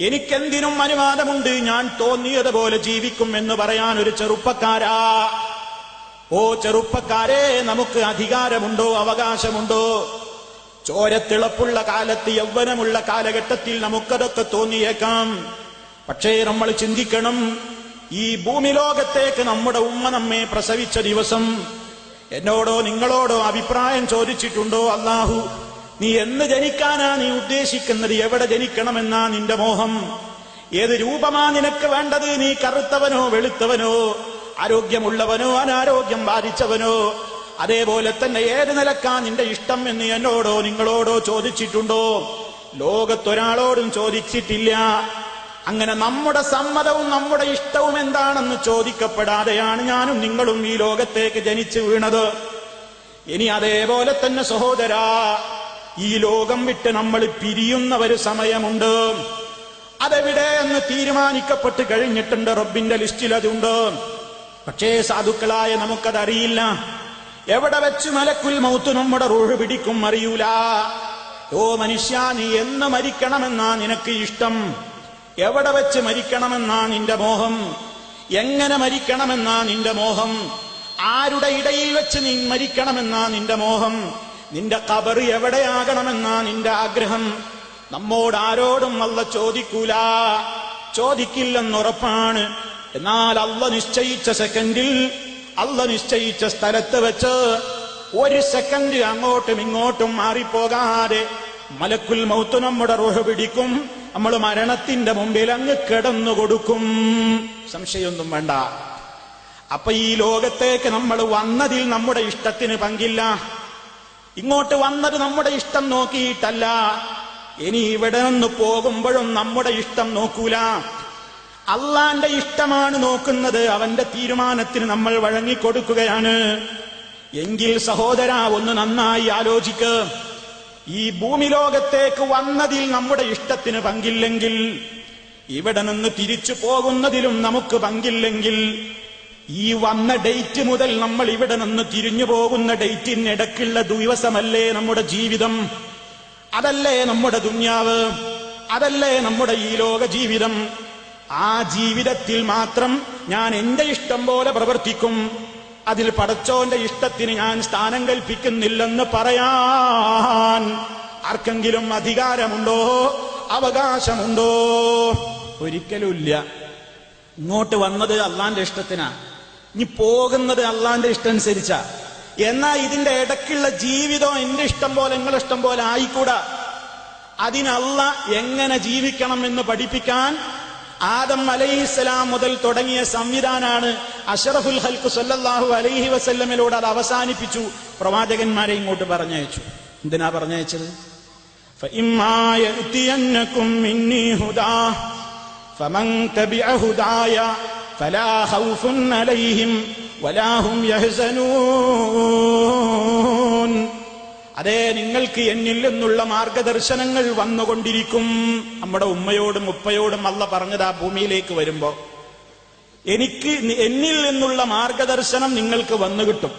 എനിക്കെന്തിനും അനുവാദമുണ്ട് ഞാൻ തോന്നിയതുപോലെ ജീവിക്കും എന്ന് പറയാൻ ഒരു ചെറുപ്പക്കാരാ. ഓ ചെറുപ്പക്കാരെ നമുക്ക് അധികാരമുണ്ടോ അവകാശമുണ്ടോ? ചോരത്തിളപ്പുള്ള കാലത്ത് യൗവനമുള്ള കാലഘട്ടത്തിൽ നമുക്കതൊക്കെ തോന്നിയേക്കാം. പക്ഷേ നമ്മൾ ചിന്തിക്കണം ഈ ഭൂമി ലോകത്തേക്ക് നമ്മുടെ ഉമ്മ നമ്മെ പ്രസവിച്ച ദിവസം എന്നോടോ നിങ്ങളോടോ അഭിപ്രായം ചോദിച്ചിട്ടുണ്ടോ? അള്ളാഹു നീ എന്ന് ജനിക്കാനാ നീ ഉദ്ദേശിക്കുന്നത്? എവിടെ ജനിക്കണമെന്നാ നിന്റെ മോഹം? ഏത് രൂപമാ നിനക്ക് വേണ്ടത്? നീ കറുത്തവനോ വെളുത്തവനോ? ആരോഗ്യമുള്ളവനോ അനാരോഗ്യം ബാധിച്ചവനോ? അതേപോലെ തന്നെ ഏത് നിലക്കാ നിന്റെ ഇഷ്ടം എന്ന് എന്നോടോ നിങ്ങളോടോ ചോദിച്ചിട്ടുണ്ടോ? ലോകത്തൊരാളോടും ചോദിച്ചിട്ടില്ല. അങ്ങനെ നമ്മുടെ സമ്മതവും നമ്മുടെ ഇഷ്ടവും എന്താണെന്ന് ചോദിക്കപ്പെടാതെയാണ് ഞാനും നിങ്ങളും ഈ ലോകത്തേക്ക് ജനിച്ചു വീണത്. ഇനി അതേപോലെ തന്നെ സഹോദരാ ഈ ലോകം വിട്ട് നമ്മൾ പിരിയുന്ന ഒരു സമയമുണ്ട്. അതെവിടെ എന്ന് തീരുമാനിക്കപ്പെട്ട് കഴിഞ്ഞിട്ടുണ്ട് റബ്ബിന്റെ ലിസ്റ്റിൽ അതുണ്ട്. പക്ഷേ സാധുക്കളായ നമുക്കതറിയില്ല. എവിടെ വെച്ച് മലക്കുൽ മൗത്ത് നമ്മുടെ റൂഹ് പിടിക്കും അറിയൂല. ഓ മനുഷ്യ നീ എന്ന് മരിക്കണമെന്നാ നിനക്ക് ഇഷ്ടം. എവിടെ വെച്ച് മരിക്കണമെന്നാ നിന്റെ മോഹം. എങ്ങനെ മരിക്കണമെന്നാ നിന്റെ മോഹം. ആരുടെ ഇടയിൽ വെച്ച് നീ മരിക്കണമെന്നാ നിന്റെ മോഹം. നിന്റെ കബറ് എവിടെയാകണമെന്നാ നിന്റെ ആഗ്രഹം? നമ്മോട് ആരോടും അല്ല ചോദിക്കൂല. ചോദിക്കില്ലെന്നുറപ്പാണ്. എന്നാൽ അല്ല നിശ്ചയിച്ച സെക്കൻഡിൽ അല്ല നിശ്ചയിച്ച സ്ഥലത്ത് വെച്ച് ഒരു സെക്കൻഡ് അങ്ങോട്ടും ഇങ്ങോട്ടും മാറിപ്പോകാതെ മലക്കുൽ മൗത്ത് നമ്മുടെ റുഹ പിടിക്കും. നമ്മൾ മരണത്തിന്റെ മുമ്പിൽ അങ്ങ് കിടന്നു കൊടുക്കും. സംശയമൊന്നും വേണ്ട. അപ്പൊ ഈ ലോകത്തേക്ക് നമ്മൾ വന്നതിൽ നമ്മുടെ ഇഷ്ടത്തിന് പങ്കില്ല. ഇങ്ങോട്ട് വന്നത് നമ്മുടെ ഇഷ്ടം നോക്കിയിട്ടല്ല. ഇനി ഇവിടെ നിന്ന് പോകുമ്പോഴും നമ്മുടെ ഇഷ്ടം നോക്കൂല. അള്ളാന്റെ ഇഷ്ടമാണ് നോക്കുന്നത്. അവന്റെ തീരുമാനത്തിന് നമ്മൾ വഴങ്ങിക്കൊടുക്കുകയാണ്. എങ്കിൽ സഹോദര ഒന്ന് നന്നായി ആലോചിക്ക്. ഈ ഭൂമി ലോകത്തേക്ക് വന്നതിൽ നമ്മുടെ ഇഷ്ടത്തിന് പങ്കില്ലെങ്കിൽ ഇവിടെ നിന്ന് തിരിച്ചു പോകുന്നതിലും നമുക്ക് പങ്കില്ലെങ്കിൽ ഈ വന്ന ഡേറ്റ് മുതൽ നമ്മൾ ഇവിടെ നിന്ന് തിരിഞ്ഞു പോകുന്ന ഡേറ്റിനിടക്കുള്ള ദിവസമല്ലേ നമ്മുടെ ജീവിതം? അതല്ലേ നമ്മുടെ ദുന്യാവ്? അതല്ലേ നമ്മുടെ ഈ ലോക ജീവിതം? ആ ജീവിതത്തിൽ മാത്രം ഞാൻ എന്റെ ഇഷ്ടം പോലെ പ്രവർത്തിക്കും. അതിൽ പടച്ചോന്റെ ഇഷ്ടത്തിന് ഞാൻ സ്ഥാനം കൽപ്പിക്കുന്നില്ലെന്ന് പറയാൻ ആർക്കെങ്കിലും അധികാരമുണ്ടോ? അവകാശമുണ്ടോ? ഒരിക്കലുമില്ല. ഇങ്ങോട്ട് വന്നത് അള്ളാന്റെ ഇഷ്ടത്തിനാ. ഇനി പോകുന്നത് അള്ളാന്റെ ഇഷ്ടം അനുസരിച്ചാ എന്നാ ഇതിന്റെ ഇടയ്ക്കുള്ള ജീവിതം എന്റെ ഇഷ്ടം പോലെ നിങ്ങളുടെ ഇഷ്ടം പോലെ ആയിക്കൂടാ അതിനല്ല എങ്ങനെ ജീവിക്കണം എന്ന് പഠിപ്പിക്കാൻ ആദം അലൈഹിസ്സലാം മുതൽ തുടങ്ങിയ സംവിധാനാണ് അഷറഫുൽ ഹൽക്ക് സല്ലല്ലാഹു അലൈഹി വസല്ലമിലൂടെ അത് അവസാനിപ്പിച്ചു പ്രവാചകന്മാരെ ഇങ്ങോട്ട് പറഞ്ഞയച്ചു എന്തിനാ പറഞ്ഞയച്ചത് فإما يأتينكم مني هدى فمن تبع هداي فلا خوف عليهم ولا هم يحزنون അതെ നിങ്ങൾക്ക് എന്നിൽ നിന്നുള്ള മാർഗദർശനങ്ങൾ വന്നുകൊണ്ടിരിക്കും നമ്മുടെ ഉമ്മയോടും ഉപ്പയോടും അല്ല പറഞ്ഞത് ആ ഭൂമിയിലേക്ക് വരുമ്പോ എനിക്ക് നി- എന്നിൽ നിന്നുള്ള മാർഗദർശനം നിങ്ങൾക്ക് വന്നു കിട്ടും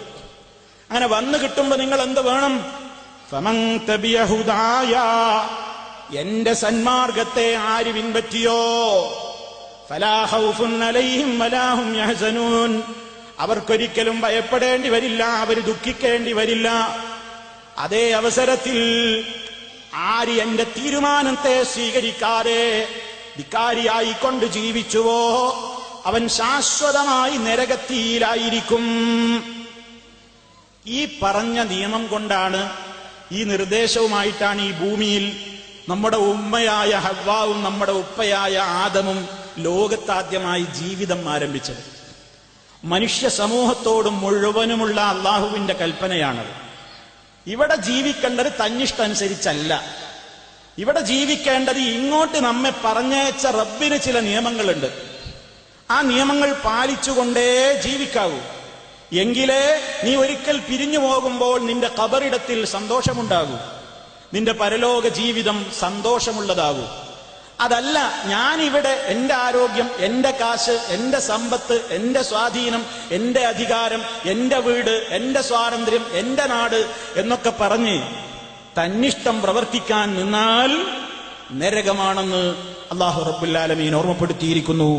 അങ്ങനെ വന്നു കിട്ടുമ്പോ നിങ്ങൾ എന്ത് വേണം ഫമൻ തബിയ ഹുദായ എന്റെ സന്മാർഗത്തെ ആര് പിൻപറ്റിയോ അവർക്കൊരിക്കലും ഭയപ്പെടേണ്ടി വരില്ല അവർ ദുഃഖിക്കേണ്ടി വരില്ല. അതേ അവസരത്തിൽ ആര് എന്റെ തീരുമാനത്തെ സ്വീകരിക്കാതെ ധിക്കാരിയായിക്കൊണ്ട് ജീവിച്ചുവോ അവൻ ശാശ്വതമായി നരകത്തിയിലായിരിക്കും. ഈ പറഞ്ഞ നിയമം കൊണ്ടാണ് ഈ നിർദ്ദേശവുമായിട്ടാണ് ഈ ഭൂമിയിൽ നമ്മുടെ ഉമ്മയായ ഹവ്വാവും നമ്മുടെ ഉപ്പയായ ആദമും ലോകത്താദ്യമായി ജീവിതം ആരംഭിച്ചത്. മനുഷ്യ സമൂഹത്തോടും മുഴുവനുമുള്ള അള്ളാഹുവിന്റെ കൽപ്പനയാണത്. ഇവിടെ ജീവിക്കേണ്ടത് തന്നിഷ്ടനുസരിച്ചല്ല ഇവിടെ ജീവിക്കേണ്ടത് ഇങ്ങോട്ട് നമ്മെ പറഞ്ഞയച്ച റബ്ബിന് ചില നിയമങ്ങളുണ്ട്. ആ നിയമങ്ങൾ പാലിച്ചുകൊണ്ടേ ജീവിക്കാവൂ. എങ്കിലേ നീ ഒരിക്കൽ പിരിഞ്ഞു പോകുമ്പോൾ നിന്റെ കബറിടത്തിൽ സന്തോഷമുണ്ടാകൂ. നിന്റെ പരലോക ജീവിതം സന്തോഷമുള്ളതാകൂ. അതല്ല ഞാനിവിടെ എന്റെ ആരോഗ്യം എന്റെ കാശ് എന്റെ സമ്പത്ത് എന്റെ സ്വാധീനം എന്റെ അധികാരം എന്റെ വീട് എന്റെ സ്വാതന്ത്ര്യം എന്റെ നാട് എന്നൊക്കെ പറഞ്ഞ് തന്നിഷ്ടം പ്രവർത്തിക്കാൻ നിന്നാൽ നരകമാണെന്ന് അള്ളാഹു റബ്ബുല്ലാലമീൻ ഓർമ്മപ്പെടുത്തിയിരിക്കുന്നു.